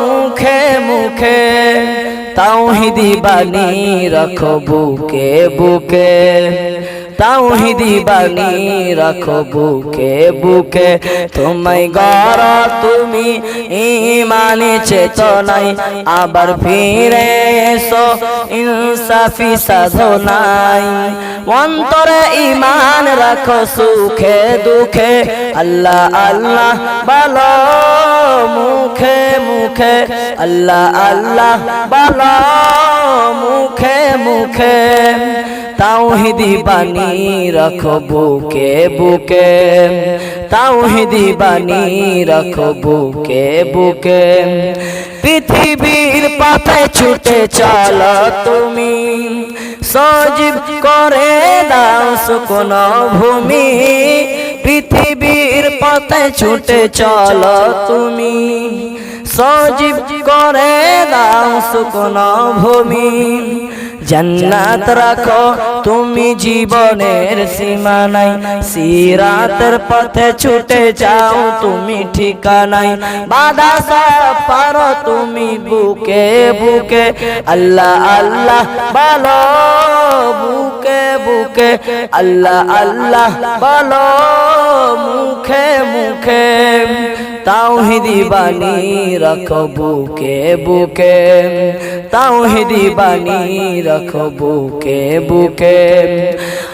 মুখে মুখে তাওহিদি বাণী রাখো বুকে বুকে। তাওহিদি বাণী রাখো বুকে বুকে। তোমায় গর তুমি ইমানে চেতনাই আবার ফিরে এসো ইনসাফি সাধনাই অন্তরে ইমান রাখো সুখে দুঃখে। আল্লাহ আল্লাহ বলো মুখে মুখে, আল্লাহ আল্লাহ বলো মুখে মুখে। তাওহিদি বাণী রাখো বুকে বুকে। তাওহিদি বাণী রাখো বুকে বুকে। পৃথিবীর পাতে ছুটে চলো তুমি। সজীব করে দাও শুকন ভূমি। পৃথিবীর পাতায় ছুটে চলো তুমি। সজীব করে দাও শুকন ভূমি। জন্নাত রাখো তুমি জীবনের সীমা সীমানাই সিরাতের পথে ছুটে যাও তুমি ঠিকানাই বাধা সব পারো তুমি বুকে বুকে। আল্লাহ আল্লাহ বলো বুকে বুকে। আল্লাহ আল্লাহ বলো মুখে মুখে। তাওহিদি বাণী রাখো বুকে বুকে। তাওহিদি বাণী রাখো বুকে বুকে।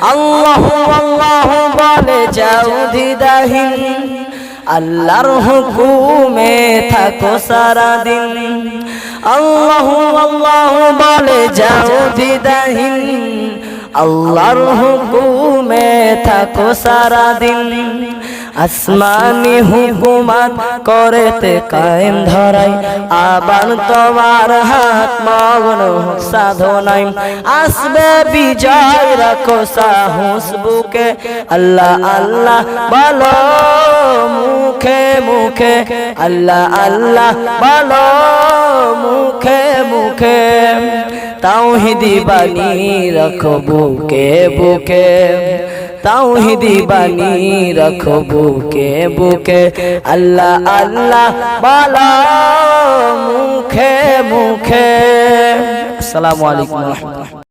আল্লাহ আল্লাহ বলে যাও দিদাহীন। আল্লাহর হুকুমে থাকো সারাদিন। আল্লাহ আল্লাহ বলে যাও দিদাহীন। আল্লাহর হুকুমে থাকো সারাদিন। আসমানি হুকুমাত করেতে কায়েম ধরাই আবার তোমার হাত মগ্ন সাধনাই। আসবে বিজয় রাখো সাহস বুকে, আল্লাহ আল্লাহ বলো মুখে মুখে, আল্লাহ আল্লাহ বলো মুখে মুখে। তাওহিদি বাণী রাখো বুকে বুকে। তাওহিদি বাণী রাখো বুকে বুকে। আল্লাহ আল্লাহ বলা মুখে মুখে। আসসালামু আলাইকুম। রাহমাতুল্লাহ